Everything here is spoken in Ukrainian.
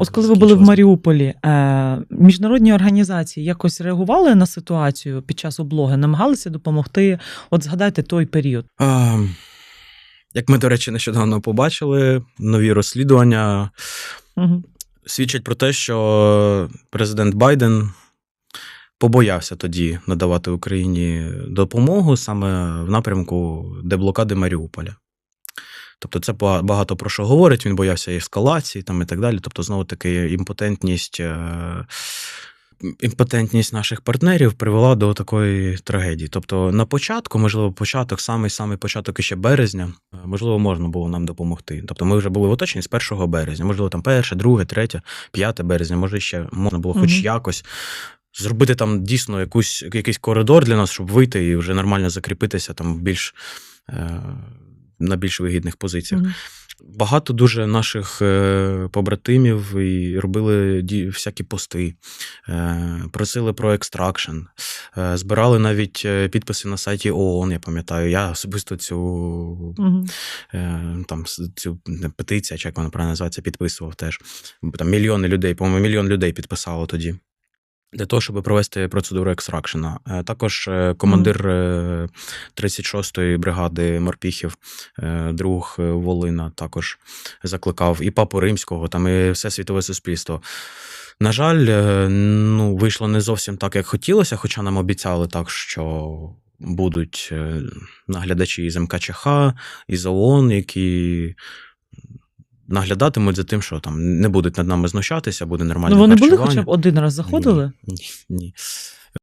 От коли ви були в Маріуполі, е, міжнародні організації якось реагували на ситуацію під час облоги, намагалися допомогти. От згадайте той період. А, як ми, до речі, нещодавно побачили, нові розслідування Угу. свідчать про те, що президент Байден побоявся тоді надавати Україні допомогу саме в напрямку деблокади Маріуполя. Тобто, це багато про що говорить. Він боявся ескалації там і так далі. Тобто, знову таки, імпотентність. е, Імпотентність наших партнерів привела до такої трагедії. Тобто, на початку, можливо, початок, самий самий початок іще березня, е, можливо, можна було нам допомогти. Тобто, ми вже були в оточенні з 1 березня, можливо, там 1, 2, 3, 5 березня, може, ще можна було хоч Мгм. якось зробити там дійсно якусь, якийсь коридор для нас, щоб вийти і вже нормально закріпитися там більш, е, на більш вигідних позиціях. Мгм. Багато дуже наших е, побратимів і робили ді, всякі пости, е, просили про екстракшн, е, збирали навіть підписи на сайті ООН, я пам'ятаю. Я особисто цю, Мгм. е, там, цю не, петиція, чи як вона правильно називається, підписував теж. Там мільйони людей, по-моєму, мільйон людей підписало тоді. Для того, щоб провести процедуру екстракшена. Е, Також е, командир е, 36-ї бригади морпіхів, е, друг е, Волина, також закликав і папу римського, там і все світове суспільство. На жаль, е, ну, вийшло не зовсім так, як хотілося, хоча нам обіцяли так, що будуть е, наглядачі із МКЧХ, із ООН, які наглядатимуть за тим, що там не будуть над нами знущатися, буде нормальне Ну вони були харчування. хоча б один раз заходили? Ні, ні.